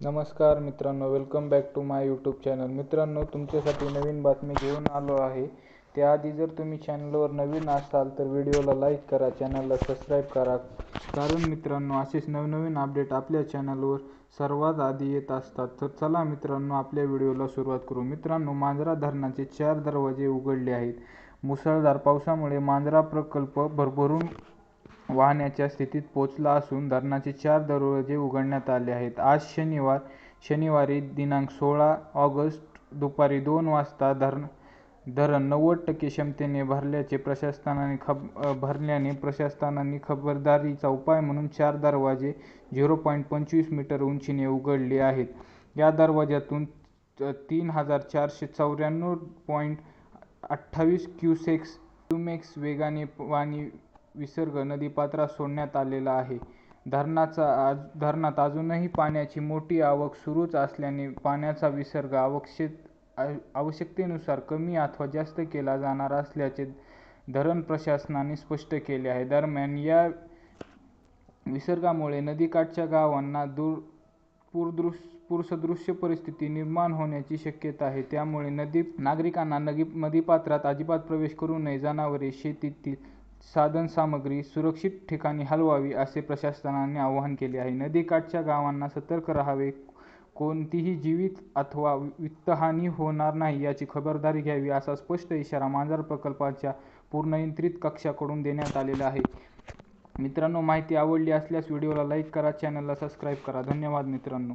नमस्कार मित्रांनो welcome back to my YouTube channel मित्रांनो तुमच्यासाठी नवीन बातमी घेऊन आलो आहे. त्याआधी जर तुम्ही चॅनलवर नवीन असाल तर व्हिडिओला लाईक करा चॅनलला सबस्क्राईब करा. कारण मित्रांनो असेच नवनवीन अपडेट आपल्या चॅनलवर सर्वात आधी येत असतात. तर चला मित्रांनो आपल्या व्हिडिओला सुरुवात करू. मित्रांनो मांजरा धरणाचे चार दरवाजे उघडले आहेत. मुसळधार पावसामुळे मांजरा प्रकल्प भरभरून वाहण्याच्या स्थितीत पोहोचला असून धरणाचे चार दरवाजे उघडण्यात आले आहेत. आज शनिवार शनिवारी दिनांक सोळा ऑगस्ट दुपारी दोन वाजता धरण धरण नव्वद टक्के क्षमतेने भरल्याचे प्रशासनाने खब भरल्याने प्रशासनाने खबरदारीचा उपाय म्हणून चार दरवाजे झिरो पॉईंट पंचवीस मीटर उंचीने उघडले आहेत. या दरवाज्यातून तीन हजार चारशे चौऱ्याण्णव पॉईंट अठ्ठावीस क्युसेक्स क्युमेक्स वेगाने पाणी विसर्ग नदीपात्रात सोडण्यात आलेला आहे. धरणाचा आज धरणात अजूनही पाण्याची मोठी आवक सुरूच असल्याने पाण्याचा विसर्ग आवश्यक आवश्यकतेनुसार कमी अथवा जास्त केला जाणार असल्याचे धरण प्रशासनाने स्पष्ट केले आहे. दरम्यान या विसर्गामुळे नदीकाठच्या गावांना दूर पूरदृश पुरसदृश्य परिस्थिती निर्माण होण्याची शक्यता आहे. त्यामुळे नदी नागरिकांना नदी नदीपात्रात अजिबात प्रवेश करू नये. जनावरे शेतीतील साधनसामग्री सुरक्षित ठिकाणी हलवावी असे प्रशासनाने आवाहन केले आहे. नदीकाठच्या गावांना सतर्क राहावे. कोणतीही जीवित अथवा वित्तहानी होणार नाही याची खबरदारी घ्यावी असा स्पष्ट इशारा मांजर प्रकल्पाच्या पूर्णयंत्रित कक्षाकडून देण्यात आलेला आहे. मित्रांनो माहिती आवडली असल्यास व्हिडिओला लाईक करा चॅनलला सबस्क्राईब करा. धन्यवाद मित्रांनो.